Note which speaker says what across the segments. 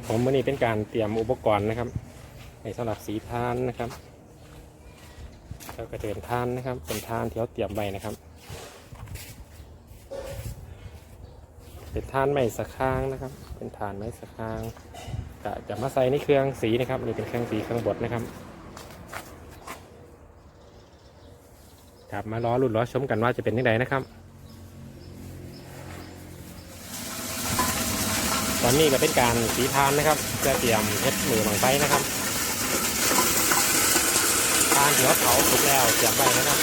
Speaker 1: ครับผมวันนี้เป็นการเตรียมอุปกรณ์นะครับในสำหรับสีทานนะครับแล้วก็จะเป็นทานนะครับ เป็นทานที่เราเตรียมไว้นะครับ เป็นทานไม้สะค้างนะครับ เป็นทานไม้สะค้างจะจะมาใส่ในเครื่องสีนะครับนี่เป็นเครื่องสีเครื่องบดนะครับครับมารอรุ่นรอชมกันว่าจะเป็นยังไงนะครับ อนนี้ก็เป็นการสีทานนะครับ จะเตรียมเฮ็ดมือหนังไฟนะครับทานที่เขาเผาสุกแล้วเตรียมไว้นะครับ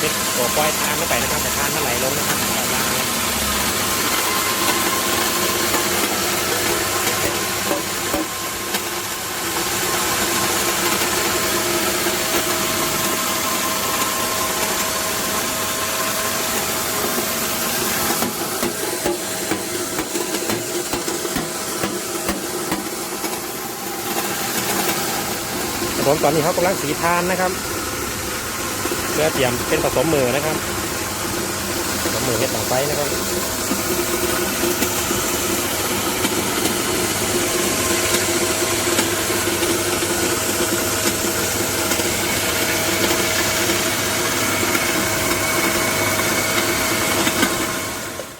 Speaker 1: เป็นตัวปล่อยทานไม่ไปนะครับแต่ทานมันไหลลงนะครับ นล่างครับผมตอนนี้เขากำลังสีทานนะครับเพื่อเตรียมเป็นผสมมือนะครับผสมมือเห็ดหนังไฟนะครับ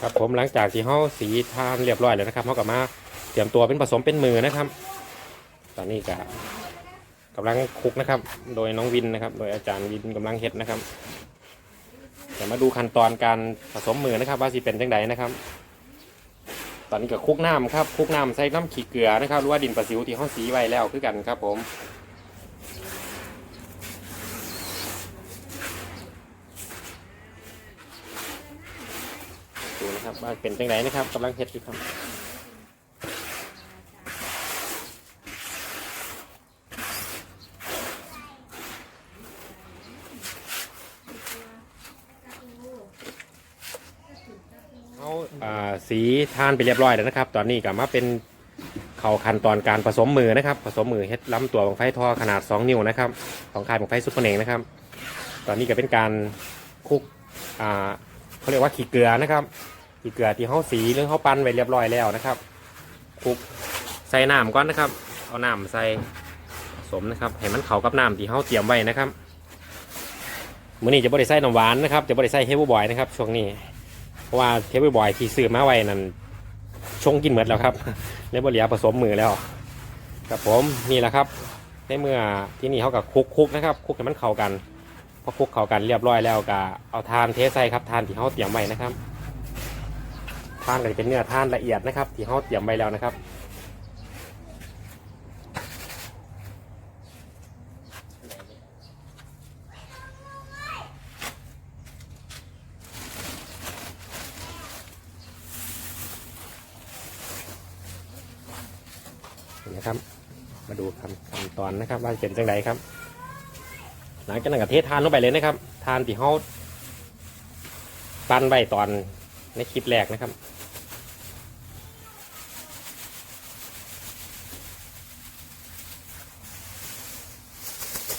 Speaker 1: ครับผมหลังจากที่เขาสีทานเรียบร้อยแล้วนะครับเขากลับมาเตรียมตัวเป็นผสมเป็นมือนะครับ ตอนนี้ก็ กำลังคลุกนะครับ โดยน้องวินนะครับ โดยอาจารย์วินกำลังเฮ็ดนะครับเดี๋ยวมาดูขั้นตอนการผสมมือนะครับ ว่าสิเป็นจังไดนะครับ ตอนนี้ก็คลุกน้ำครับคลุกน้ำใส่น้ำขี้เกลือนะครับหรือว่าดินประสิวที่ห้องสีไว้แล้วคือกันครับผมดูนะครับว่าเป็นจังไดนะครับกำลังเฮ็ดอยู่ครับ เอาอ่า สีทานไปเรียบร้อยแล้วนะครับ ตอนนี้ก็มาเป็นเข้าขั้นตอนการผสมมือนะครับ ผสมมือเฮ็ดล้ำตัวของไฟทอขนาด 2 นิ้วนะครับ ของค่ายของไฟซุปเปอร์เน่งนะครับ ตอนนี้ก็เป็นการคลุกอ่าเขาเรียกว่าขี้เกลือนะครับขี้เกลือที่เขาสีหรือเขาปั้นไว้เรียบร้อยแล้วนะครับคลุกใส่น้ำก่อนนะครับ เอาน้ำใส่ผสมนะครับให้มันเข้ากับน้ำที่เขาเตรียมไว้นะครับมื้อนี้จะบริใส่น้ำหวานนะครับจะบริใส่เฮฟเวอร์บอยนะครับช่วงนี้ เพราะว่าเทปบ่อยที่ซื้อมาไว้นั่นชงกินหมดแล้วครับเลยบ่เหลียผสมมือแล้วครับผมนี่แหละครับในเมื่อที่นี่เขากับคุกคุกนะครับ คุกให้มันเข้ากันพอคุกเข้ากันเรียบร้อยแล้วก็เอาทานเทใส่ครับทานที่เขาเตรียมไว้นะครับทานก็จะเป็นเนื้อทานละเอียดนะครับ ที่เขาเตรียมไว้แล้วนะครับ นะครับ มาดูขั้นตอนนะครับ ว่าเป็นจังไดครับ หลังจากนั้นก็เททานลงไปเลยนะครับ ทานที่เขาปั้นไว้ตอนในคลิปแรกนะครับ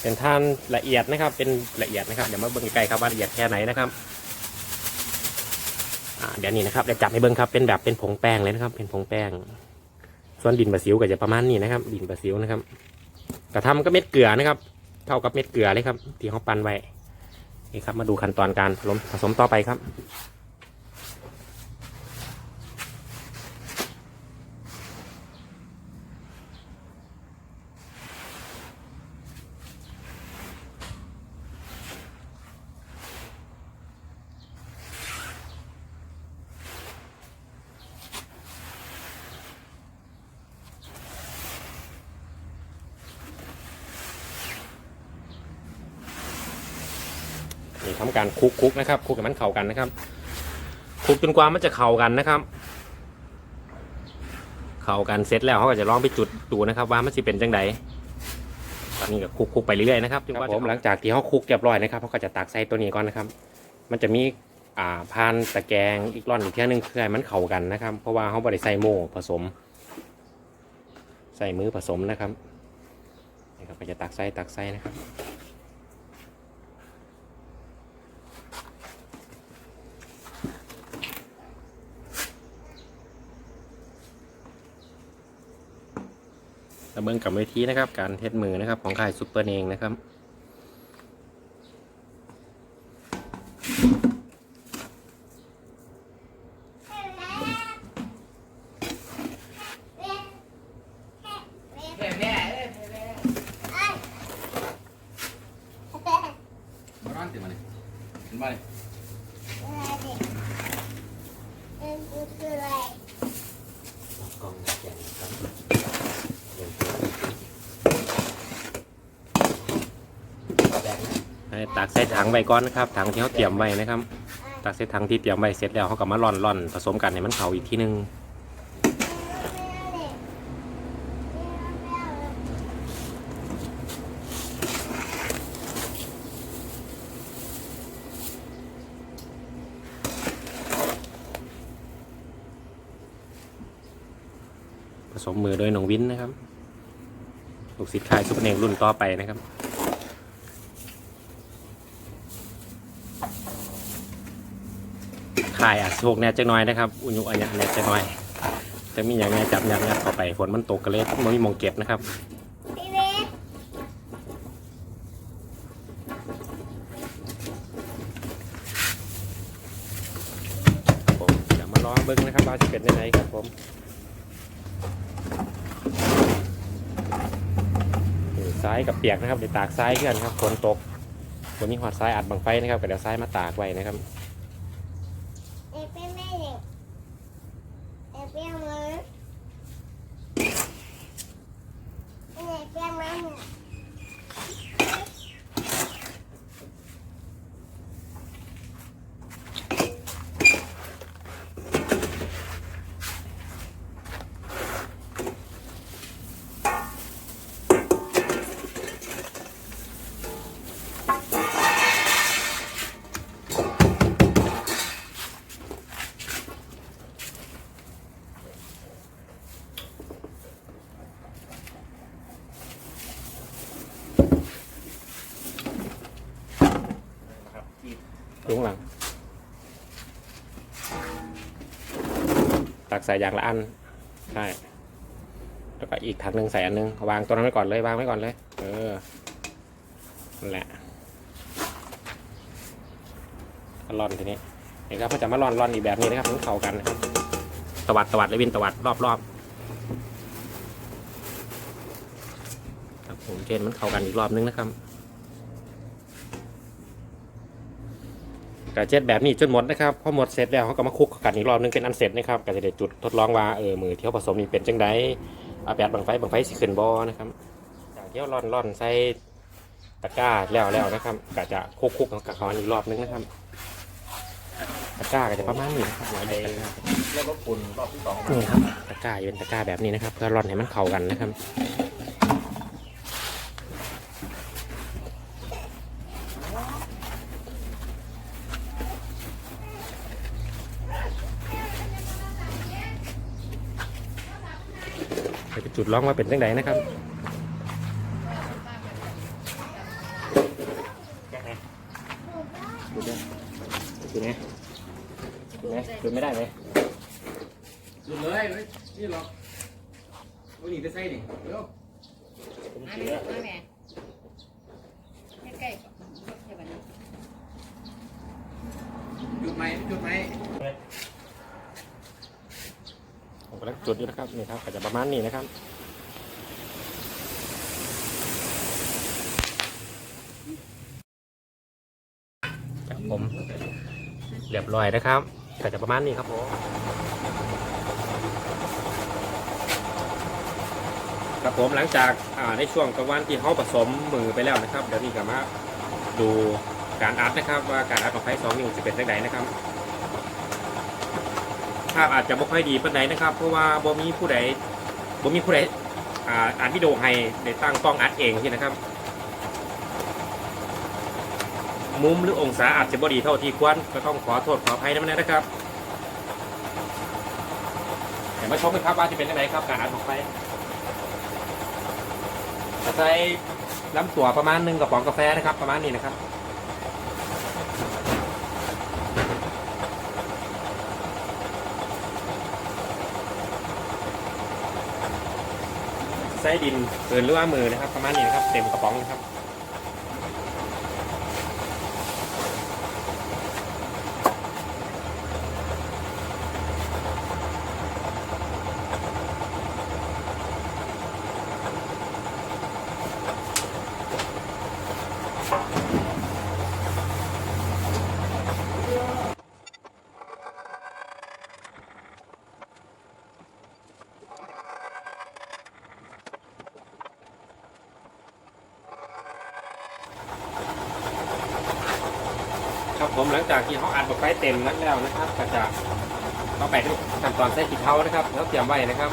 Speaker 1: เป็นทานละเอียดนะครับ เป็นละเอียดนะครับ เดี๋ยวมาเบิ่งใกลครับว่าละเอียดแค่ไหนนะครับเดี๋ยวนี้นะครับเดี๋ยวจับให้เบิ่งครับ เป็นแบบเป็นผงแป้งเลยนะครับ เป็นผงแป้ง ส่วนดินปราซิวก็จะประมาณนี้นะครับ ดินปราซิวนะครับกระทำก็เม็ดเกลือนะครับ เท่ากับเม็ดเกลือเลยครับ ที่เขาปั้นไว้นี่ครับ มาดูขั้นตอนการผสมผสมต่อไปครับ ทำการคลุกคุกนะครับคลุกให้มันเข้ากันนะครับคลุกจนกว่ามันจะเข้ากันนะครับ เข้ากันเสร็จแล้วเขาก็จะลองไปจุดดูนะครับ ว่ามันจะเป็นจังไดตอนนี้ก็คลุกคุกไปเรื่อยๆนะครับผมหลังจากที่เขาคลุกเรียบร้อยนะครับเขาก็จะตักใส่ตัวนี้ก่อนนะครับ มันจะมีอ่าพานตะแกรงอีกร่อนอีกเที่ยหนึงเพื่อให้มันเข้ากันนะครับ เพราะว่าเขาบริใส่โม่ผสม ใส่มือผสมนะครับนี่ครับก็จะตักไส้ตักไส้นะครับ แล้วเบิ้งกับเวทีนะครับ การเทสมือนะครับ ของค่ายซุปเปอร์เนงนะครับ
Speaker 2: แม่อ้ยแม่แม่มาร้อนติมาเลยเห็นบ่เลย
Speaker 1: กองแกนครับ ให้ตักใส่ถังไว้ก่อนนะครับถังที่เขาเตรียมไว้นะครับ ตักใส่ถังที่เตรียมไว้เสร็จแล้วเขาก็มาร่อนร่อนผสมกันให้มันเข่าอีกทีนึง สมมือโดยหนองวินนะครับลูกศิษย์ค่ายซุปเนงรุ่นต่อไปนะครับค่ายอาจโชคแน่จักหน้อยนะครับ อุญุอัญญะแน่จักหน้อยจะมีอย่างไงจับอยัดยัดเข้าไปฝนมันตกกระเลยมันมีมองเก็บนะครับผมเดี๋ยวมาลอเบิ้งนะครับว่าจะเป็นยังไงครับผมนี่ ซ้ายกับเปียกนะครับเดี๋ยวตากซ้ายกันครับฝนตกวันนี้หอดซ้ายอัดบังไฟนะครับก็เดี๋ยวซ้ายมาตากไว้นะครับ ลุงหลัง ตั กใส่อย่างละอันใช่แล้วก็อีกถังหนึ่งใส่อันหนึงวางตัวนั้นไว้ก่อนเลยวางไว้ก่อนเลย เออนั่นแหละก็ร่อนทีนี้เห็นครับมันจะมาร่อนร่อนอีกแบบนี้นะครับมันเข้ากันนะครับตวัดตวัดเลยวินตวัดรอบรอบครับผมเจนมันเข้ากันอีกรอบนึงนะครับ กระเจ็ดแบบนี้จนหมดนะครับพอหมดเสร็จแล้วเขาก็มาคลุกกันอีกรอบนึงเป็นอันเสร็จนะครับก็จะได้จุดทดลองว่าเออมือที่เขาผสมนี่เป็นจังไดอาแปดบังไฟบังไฟสิขึ้นบอนะครับจากที่เขาร่อนร่อนใส่ตะกร้าแล้วแล้วนะครับก็จะคลุกคลุกกับเขาอีกรอบนึงนะครับตะกร้าก็จะประมาณนี้นะครับหลายแบบนะครับ
Speaker 2: แล้วก็ปุ่นรอบที่สอง
Speaker 1: นี่ครับตะกร้าจะเป็นตะกร้าแบบนี้นะครับเพื่อร่อนให้มันเข้ากันนะครับ ไปจุดลองว่าเป็นจังไดนะครับดูได้ดูไหมดูไหมดูไม่ได้ไหม
Speaker 2: ดูเลยเฮ้ยนี่หรอกวันนี้จะใส่นี่เร็ว
Speaker 3: อันนี้มาแม่ใกล้ๆก่อนเดี๋ยวบัดนี้
Speaker 2: จุดไหมจุดไหม
Speaker 1: ผม กำลังจุดอยู่นะครับนี่ครับก็จะประมาณนี้นะครับครับผมเรียบร้อยนะครับก็จะประมาณนี้ครับผมครับผมหลังจากอ่าในช่วงกลางวันที่เขาผสมมือไปแล้วนะครับเดี๋ยวนี้ก็มาดูการอัดนะครับว่าการอัดของไฟสองนิ้วจะเป็นยังไงนะครับ ภาพอาจจะไม่ค่อยดีปานใดนะครับ เพราะว่าบ่มีผู้ใดบ่มีผู้ใดอ่าอัดวิดีโอให้ได้ตั้งกล้องอัดเองที่นะครับ มุมหรือองศาอาจจะบ่ดีเท่าที่ควรก็ต้องขอโทษขออภัยนะมันนะครับเดี๋ยวมาชมกันครับว่าจะเป็นยังไงครับการอัดของไฟจะใส่ล้ำตัวประมาณหนึ่งกระป๋องกาแฟนะครับ ประมาณนี้นะครับ ไส้ดินเกินหรือว่ามือนะครับ ประมาณนี้นะครับ เต็มกระป๋องนะครับ ผมหลังจากที่เขาอัดบอกไฟเต็มนั้นแล้วนะครับ ก็จะเอาไปทุกขั้นตอนใส่ขีดเท้านะครับแล้วเตรียมไว้นะครับ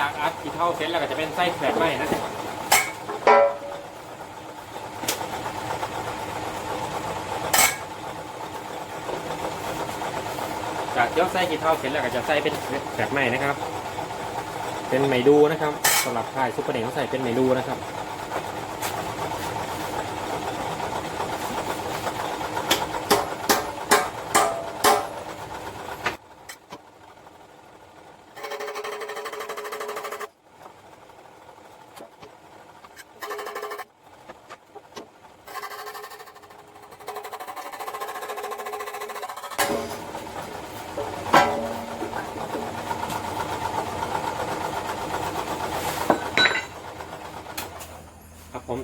Speaker 1: จากอัดขี้เท้าเสร็จแล้วก็จะเป็นไส้แขวนไม้นะครับจากเที่ยวไส้กิเท้าเสร็จแล้วก็จะใส่เป็นแขวนไม้นะครับ เป็นไมดูนะครับสำหรับค่ายซุปเปอร์เน่งเขาใส่เป็นไมดูนะครับ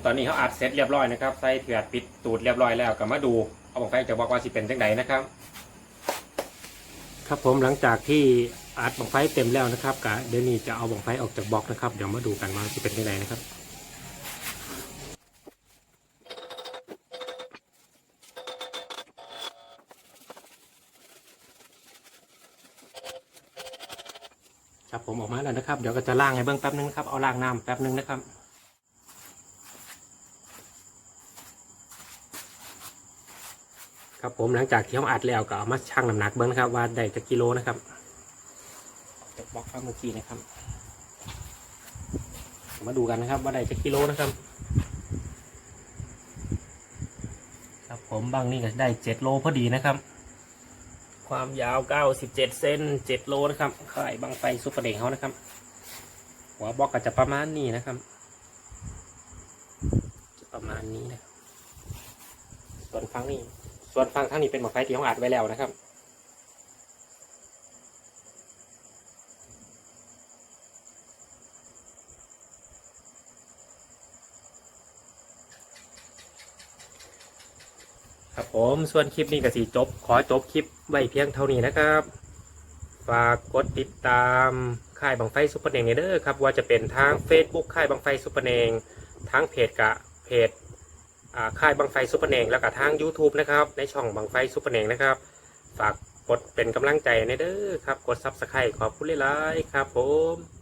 Speaker 1: ตอนนี้เขาอัดเสร็จเรียบร้อยนะครับใส่เถือดปิดตูดเรียบร้อยแล้วก็มาดูเอาบอกไฟจะบอกว่าสิเป็นจังไดนะครับ ครับผมหลังจากที่อัดบังไฟเต็มแล้วนะครับกะเดี๋ยวนี้จะเอาบังไฟออกจากบล็อกนะครับเดี๋ยวมาดูกันว่าสิเป็นจังไดนะครับครับผมออกมาแล้วนะครับ เดี๋ยวก็จะล่างให้เบื้องแป๊บนึงนะครับเอาล่างน้ำแป๊บนึงนะครับ ครับผมหลังจากที่เขาอัดแล้วก็เอามาชั่งน้ำหนักเบิ้งนะครับ ว่าได้จะกิโลนะครับจะบล็อกครับเมื่อกี้นะครับ มาดูกันนะครับ ว่าได้จะกิโลนะครับ ครับผมบางนี่ก็ได้เจ็ดโลพอดีนะครับ ความยาวเก้าสิบเจ็ดเซนเจ็ดโลนะครับข่ายบางไฟซุปเปอร์เด้งเขานะครับ หัวบล็อกก็จะประมาณนี้นะครับ จะประมาณนี้นะครับส่วนฟังนี้ ส่วนฟังทั้งนี้เป็นหมอกไฟที่เขาอัดไว้แล้วนะครับครับผมส่วนคลิปนี้ก็สีจบ ขอจบคลิปไว้เพียงเท่านี้นะครับ ฝากกดติดตามค่ายบังไฟซุปเปอร์เนงเด้อครับ ว่าจะเป็นทาง Facebook ค่ายบังไฟซุปเปอร์เนงทางเพจกะเพจ ค่ายบังไฟซุปเปอร์แนงแล้วก็ทาง YouTube นะครับ ในช่องบังไฟซุปเปอร์แนงนะครับ ฝากกดเป็นกำลังใจในเด้อครับ กดซับสไครต์ขอบคุณหลายๆครับผม